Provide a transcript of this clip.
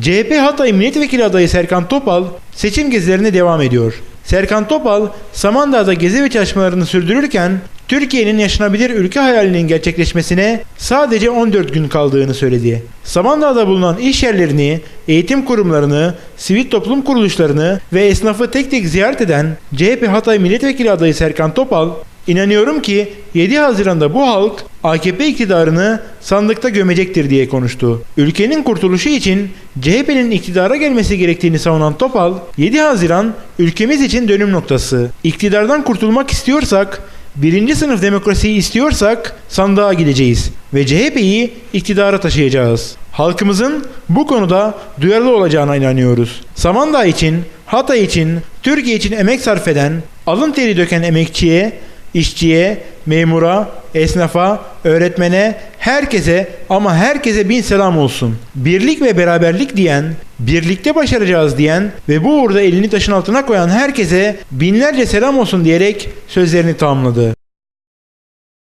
CHP Hatay Milletvekili adayı Serkan Topal seçim gezilerine devam ediyor. Serkan Topal, Samandağ'da gezi ve çalışmalarını sürdürürken Türkiye'nin yaşanabilir ülke hayalinin gerçekleşmesine sadece 14 gün kaldığını söyledi. Samandağ'da bulunan iş yerlerini, eğitim kurumlarını, sivil toplum kuruluşlarını ve esnafı tek tek ziyaret eden CHP Hatay Milletvekili adayı Serkan Topal, İnanıyorum ki 7 Haziran'da bu halk AKP iktidarını sandıkta gömecektir diye konuştu. Ülkenin kurtuluşu için CHP'nin iktidara gelmesi gerektiğini savunan Topal, 7 Haziran ülkemiz için dönüm noktası. İktidardan kurtulmak istiyorsak, birinci sınıf demokrasiyi istiyorsak sandığa gideceğiz ve CHP'yi iktidara taşıyacağız. Halkımızın bu konuda duyarlı olacağına inanıyoruz. Samandağ için, Hatay için, Türkiye için emek sarf eden, alın teri döken emekçiye, işçiye, memura, esnafa, öğretmene, herkese ama herkese bin selam olsun. Birlik ve beraberlik diyen, birlikte başaracağız diyen ve bu uğurda elini taşın altına koyan herkese binlerce selam olsun diyerek sözlerini tamamladı.